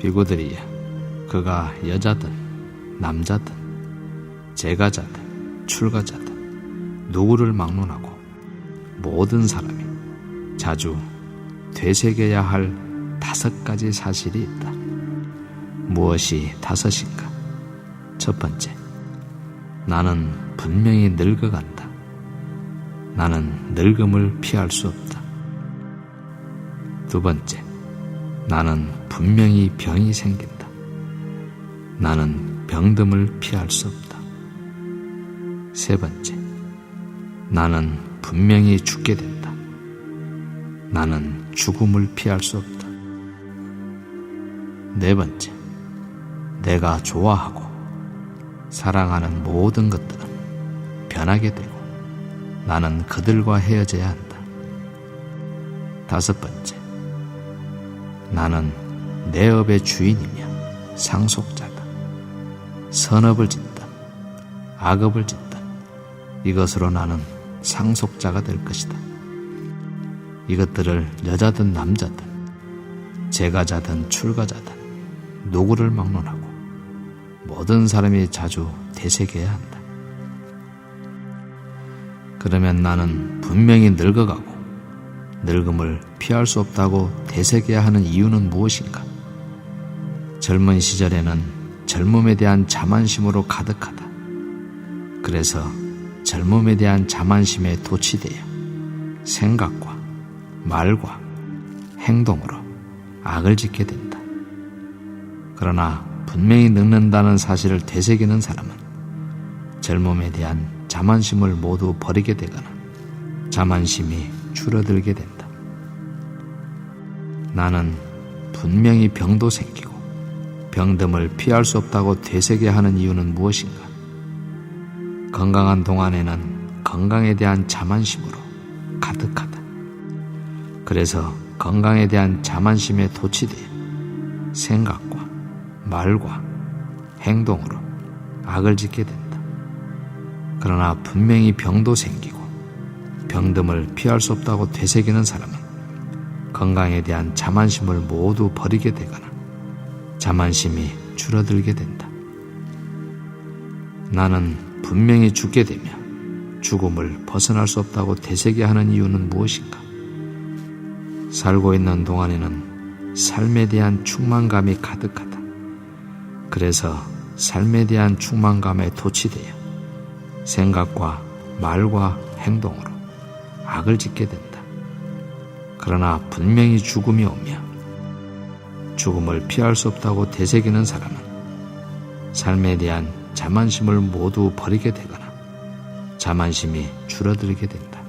비구들이여 그가 여자든 남자든 재가자든 출가자든 누구를 막론하고 모든 사람이 자주 되새겨야 할 다섯 가지 사실이 있다. 무엇이 다섯인가? 첫 번째, 나는 분명히 늙어간다. 나는 늙음을 피할 수 없다. 두 번째, 나는 분명히 병이 생긴다. 나는 병듦을 피할 수 없다. 세 번째, 나는 분명히 죽게 된다. 나는 죽음을 피할 수 없다. 네 번째, 내가 좋아하고 사랑하는 모든 것들은 변하게 되고 나는 그들과 헤어져야 한다. 다섯 번째, 나는 내 업의 주인이며 상속자다. 선업을 짓든 악업을 짓든 이것으로 나는 상속자가 될 것이다. 이것들을 여자든 남자든 재가자든 출가자든 누구를 막론하고 모든 사람이 자주 되새겨야 한다. 그러면 나는 분명히 늙어가고 늙음을 피할 수 없다고 되새겨야 하는 이유는 무엇인가? 젊은 시절에는 젊음에 대한 자만심으로 가득하다. 그래서 젊음에 대한 자만심에 도취되어 생각과 말과 행동으로 악을 짓게 된다. 그러나 분명히 늙는다는 사실을 되새기는 사람은 젊음에 대한 자만심을 모두 버리게 되거나 자만심이 줄어들게 된다. 나는 분명히 병도 생기고 병듦을 피할 수 없다고 되새겨 하는 이유는 무엇인가? 건강한 동안에는 건강에 대한 자만심으로 가득하다. 그래서 건강에 대한 자만심에 도취되어 생각과 말과 행동으로 악을 짓게 된다. 그러나 분명히 병도 생기고 병듦을 피할 수 없다고 되새기는 사람은 건강에 대한 자만심을 모두 버리게 되거나 자만심이 줄어들게 된다. 나는 분명히 죽게 되며 죽음을 벗어날 수 없다고 되새겨 하는 이유는 무엇인가? 살고 있는 동안에는 삶에 대한 충만감이 가득하다. 그래서 삶에 대한 충만감에 도취되어 생각과 말과 행동으로 악을 짓게 된다. 그러나 분명히 죽음이 오며 죽음을 피할 수 없다고 되새기는 사람은 삶에 대한 자만심을 모두 버리게 되거나 자만심이 줄어들게 된다.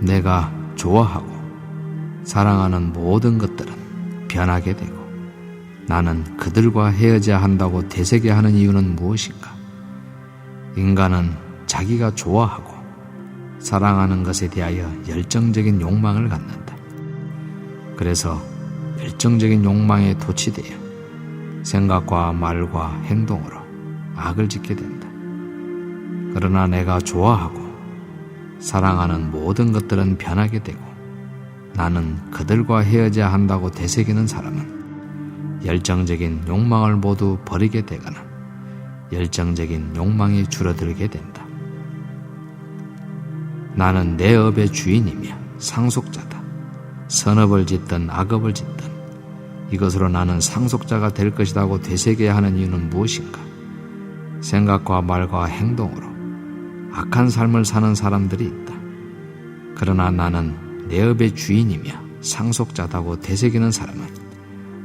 내가 좋아하고 사랑하는 모든 것들은 변하게 되고 나는 그들과 헤어져야 한다고 되새겨 하는 이유는 무엇인가? 인간은 자기가 좋아하고 사랑하는 것에 대하여 열정적인 욕망을 갖는다. 그래서 열정적인 욕망에 도취되어 생각과 말과 행동으로 악을 짓게 된다. 그러나 내가 좋아하고 사랑하는 모든 것들은 변하게 되고 나는 그들과 헤어져야 한다고 되새기는 사람은 열정적인 욕망을 모두 버리게 되거나 열정적인 욕망이 줄어들게 된다. 나는 내 업의 주인이며 상속자다. 선업을 짓든 악업을 짓든 이것으로 나는 상속자가 될 것이라고 되새겨야 하는 이유는 무엇인가? 생각과 말과 행동으로 악한 삶을 사는 사람들이 있다. 그러나 나는 내 업의 주인이며 상속자다고 되새기는 사람은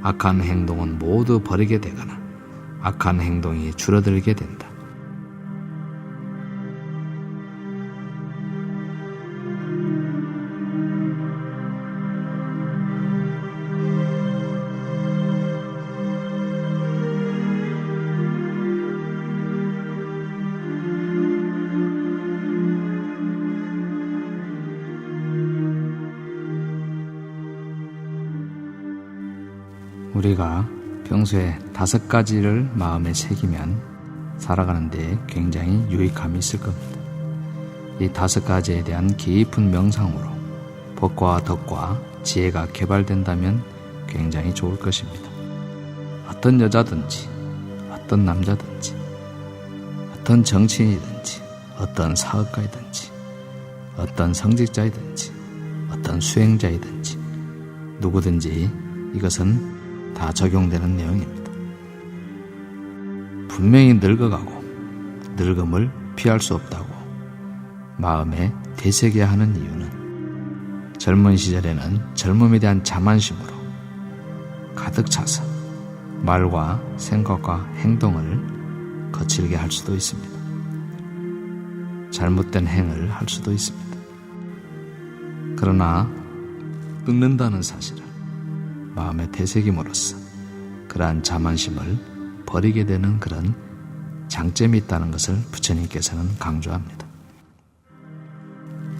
악한 행동은 모두 버리게 되거나 악한 행동이 줄어들게 된다. 우리가 평소에 다섯 가지를 마음에 새기면 살아가는 데 굉장히 유익함이 있을 겁니다. 이 다섯 가지에 대한 깊은 명상으로 복과 덕과 지혜가 개발된다면 굉장히 좋을 것입니다. 어떤 여자든지, 어떤 남자든지, 어떤 정치인이든지, 어떤 사업가이든지, 어떤 성직자이든지, 어떤 수행자이든지, 누구든지 이것은 다 적용되는 내용입니다. 분명히 늙어가고 늙음을 피할 수 없다고 마음에 되새겨야 하는 이유는 젊은 시절에는 젊음에 대한 자만심으로 가득 차서 말과 생각과 행동을 거칠게 할 수도 있습니다. 잘못된 행을 할 수도 있습니다. 그러나 늙는다는 사실을 마음에 되새김으로써 그러한 자만심을 버리게 되는 그런 장점이 있다는 것을 부처님께서는 강조합니다.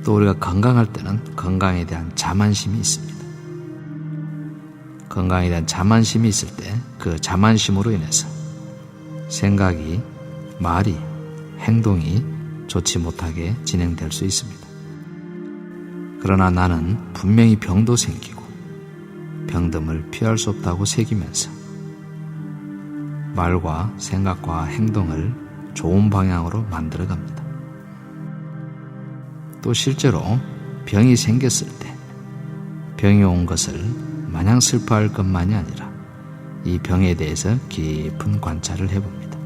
또 우리가 건강할 때는 건강에 대한 자만심이 있습니다. 건강에 대한 자만심이 있을 때 그 자만심으로 인해서 생각이, 말이, 행동이 좋지 못하게 진행될 수 있습니다. 그러나 나는 분명히 병도 생기고 병듦을 피할 수 없다고 새기면서 말과 생각과 행동을 좋은 방향으로 만들어 갑니다. 또 실제로 병이 생겼을 때 병이 온 것을 마냥 슬퍼할 것만이 아니라 이 병에 대해서 깊은 관찰을 해봅니다.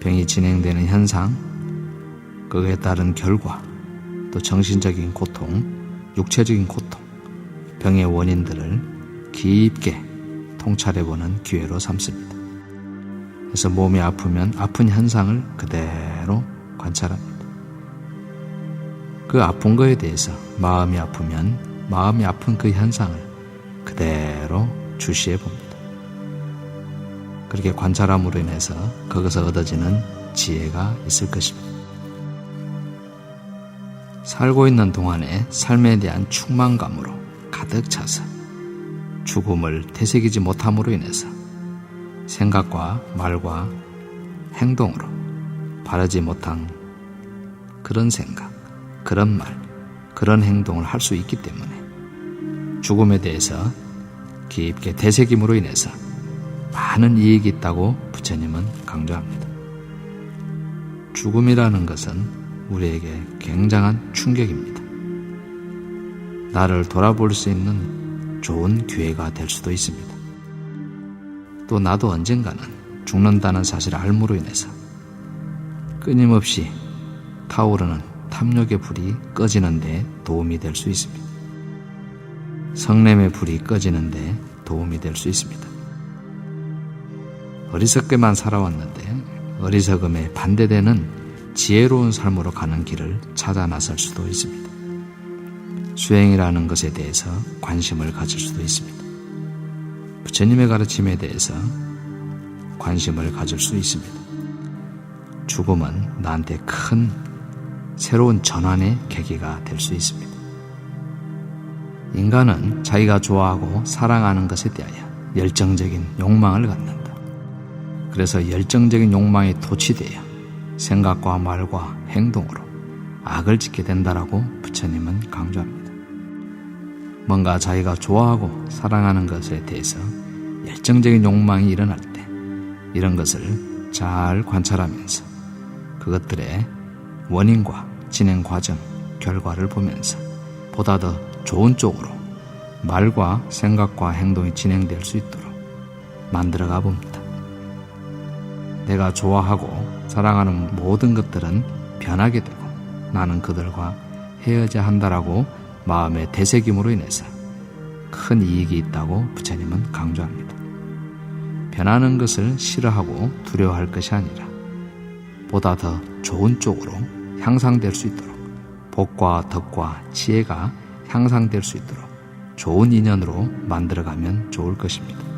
병이 진행되는 현상, 그에 따른 결과, 또 정신적인 고통, 육체적인 고통, 병의 원인들을 깊게 통찰해보는 기회로 삼습니다. 그래서 몸이 아프면 아픈 현상을 그대로 관찰합니다. 그 아픈 거에 대해서 마음이 아프면 마음이 아픈 그 현상을 그대로 주시해 봅니다. 그렇게 관찰함으로 인해서 거기서 얻어지는 지혜가 있을 것입니다. 살고 있는 동안에 삶에 대한 충만감으로 가득 차서 죽음을 되새기지 못함으로 인해서 생각과 말과 행동으로 바르지 못한 그런 생각, 그런 말, 그런 행동을 할 수 있기 때문에 죽음에 대해서 깊게 되새김으로 인해서 많은 이익이 있다고 부처님은 강조합니다. 죽음이라는 것은 우리에게 굉장한 충격입니다. 나를 돌아볼 수 있는 좋은 기회가 될 수도 있습니다. 또 나도 언젠가는 죽는다는 사실을 알므로 인해서 끊임없이 타오르는 탐욕의 불이 꺼지는데 도움이 될 수 있습니다. 성냄의 불이 꺼지는데 도움이 될 수 있습니다. 어리석게만 살아왔는데 어리석음에 반대되는 지혜로운 삶으로 가는 길을 찾아 나설 수도 있습니다. 수행이라는 것에 대해서 관심을 가질 수도 있습니다. 부처님의 가르침에 대해서 관심을 가질 수 있습니다. 죽음은 나한테 큰 새로운 전환의 계기가 될 수 있습니다. 인간은 자기가 좋아하고 사랑하는 것에 대하여 열정적인 욕망을 갖는다. 그래서 열정적인 욕망이 도취되어 생각과 말과 행동으로 악을 짓게 된다라고 부처님은 강조합니다. 뭔가 자기가 좋아하고 사랑하는 것에 대해서 열정적인 욕망이 일어날 때 이런 것을 잘 관찰하면서 그것들의 원인과 진행 과정, 결과를 보면서 보다 더 좋은 쪽으로 말과 생각과 행동이 진행될 수 있도록 만들어 가 봅니다. 내가 좋아하고 사랑하는 모든 것들은 변하게 되고 나는 그들과 헤어져야 한다라고 마음의 되새김으로 인해서 큰 이익이 있다고 부처님은 강조합니다. 변하는 것을 싫어하고 두려워할 것이 아니라 보다 더 좋은 쪽으로 향상될 수 있도록 복과 덕과 지혜가 향상될 수 있도록 좋은 인연으로 만들어가면 좋을 것입니다.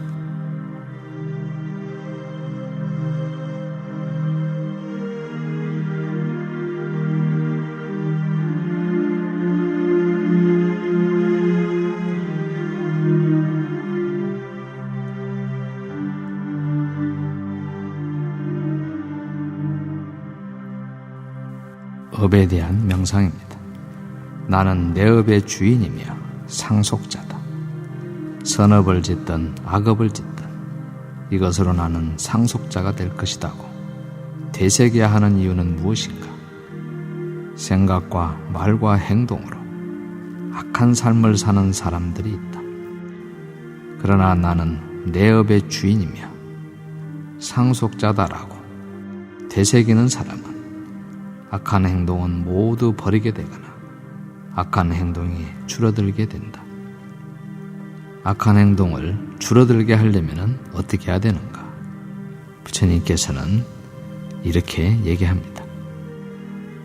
업에 대한 명상입니다. 나는 내 업의 주인이며 상속자다. 선업을 짓든 악업을 짓든 이것으로 나는 상속자가 될 것이다고 되새겨야 하는 이유는 무엇인가? 생각과 말과 행동으로 악한 삶을 사는 사람들이 있다. 그러나 나는 내 업의 주인이며 상속자다라고 되새기는 사람은 악한 행동은 모두 버리게 되거나 악한 행동이 줄어들게 된다. 악한 행동을 줄어들게 하려면 어떻게 해야 되는가? 부처님께서는 이렇게 얘기합니다.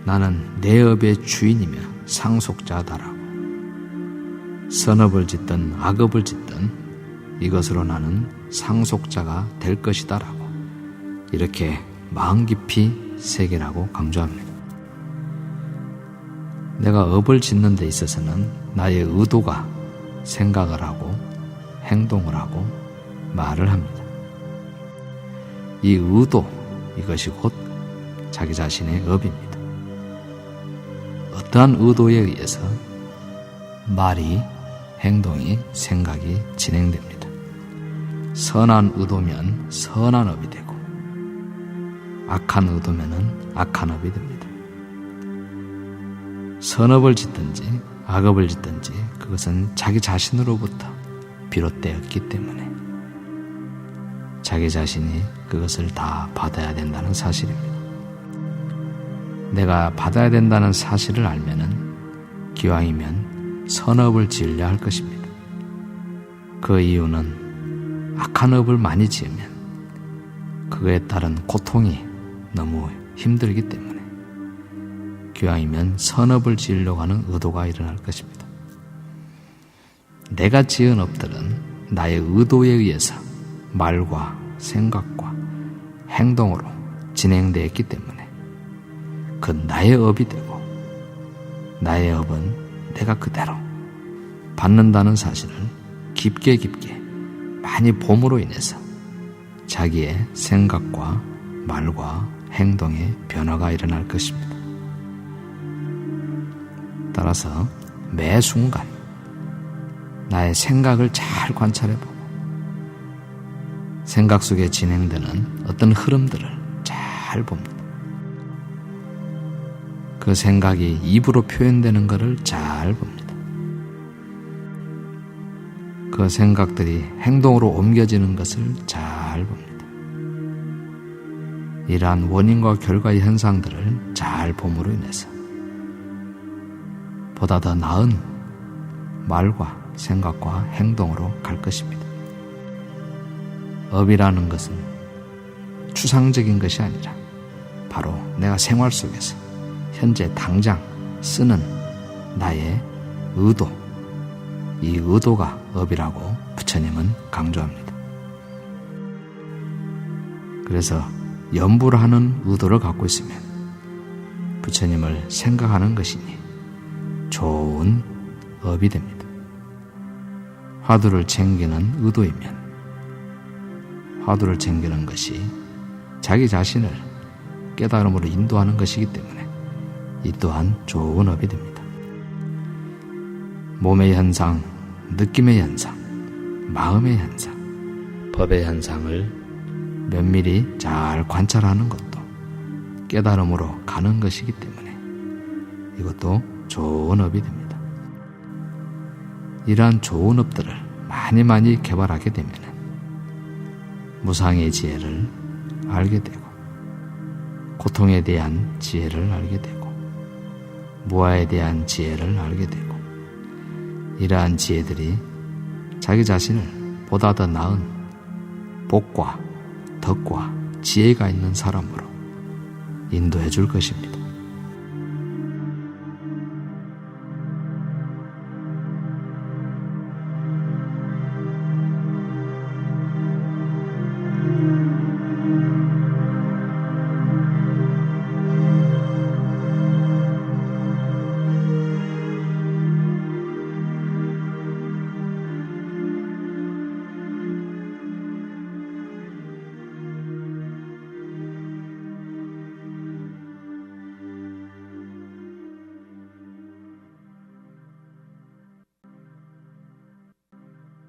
나는 내 업의 주인이며 상속자다라고. 선업을 짓든 악업을 짓든 이것으로 나는 상속자가 될 것이다라고. 이렇게 마음 깊이 새기라고 강조합니다. 내가 업을 짓는 데 있어서는 나의 의도가 생각을 하고 행동을 하고 말을 합니다. 이 의도, 이것이 곧 자기 자신의 업입니다. 어떠한 의도에 의해서 말이, 행동이, 생각이 진행됩니다. 선한 의도면 선한 업이 되고, 악한 의도면은 악한 업이 됩니다. 선업을 짓든지 악업을 짓든지 그것은 자기 자신으로부터 비롯되었기 때문에 자기 자신이 그것을 다 받아야 된다는 사실입니다. 내가 받아야 된다는 사실을 알면은 기왕이면 선업을 지으려 할 것입니다. 그 이유는 악한 업을 많이 지으면 그거에 따른 고통이 너무 힘들기 때문에 기왕이면 선업을 지으려고 하는 의도가 일어날 것입니다. 내가 지은 업들은 나의 의도에 의해서 말과 생각과 행동으로 진행되었기 때문에 그 나의 업이 되고 나의 업은 내가 그대로 받는다는 사실을 깊게 깊게 많이 봄으로 인해서 자기의 생각과 말과 행동에 변화가 일어날 것입니다. 따라서 매 순간 나의 생각을 잘 관찰해보고 생각 속에 진행되는 어떤 흐름들을 잘 봅니다. 그 생각이 입으로 표현되는 것을 잘 봅니다. 그 생각들이 행동으로 옮겨지는 것을 잘 봅니다. 이러한 원인과 결과의 현상들을 잘 봄으로 인해서 보다 더 나은 말과 생각과 행동으로 갈 것입니다. 업이라는 것은 추상적인 것이 아니라 바로 내가 생활 속에서 현재 당장 쓰는 나의 의도, 이 의도가 업이라고 부처님은 강조합니다. 그래서 연부를 하는 의도를 갖고 있으면 부처님을 생각하는 것이니 좋은 업이 됩니다. 화두를 챙기는 의도이면 화두를 챙기는 것이 자기 자신을 깨달음으로 인도하는 것이기 때문에 이 또한 좋은 업이 됩니다. 몸의 현상, 느낌의 현상, 마음의 현상, 법의 현상을 면밀히 잘 관찰하는 것도 깨달음으로 가는 것이기 때문에 이것도 좋은 업이 됩니다. 이러한 좋은 업들을 많이 많이 개발하게 되면 무상의 지혜를 알게 되고 고통에 대한 지혜를 알게 되고 무아에 대한 지혜를 알게 되고 이러한 지혜들이 자기 자신을 보다 더 나은 복과 덕과 지혜가 있는 사람으로 인도해 줄 것입니다.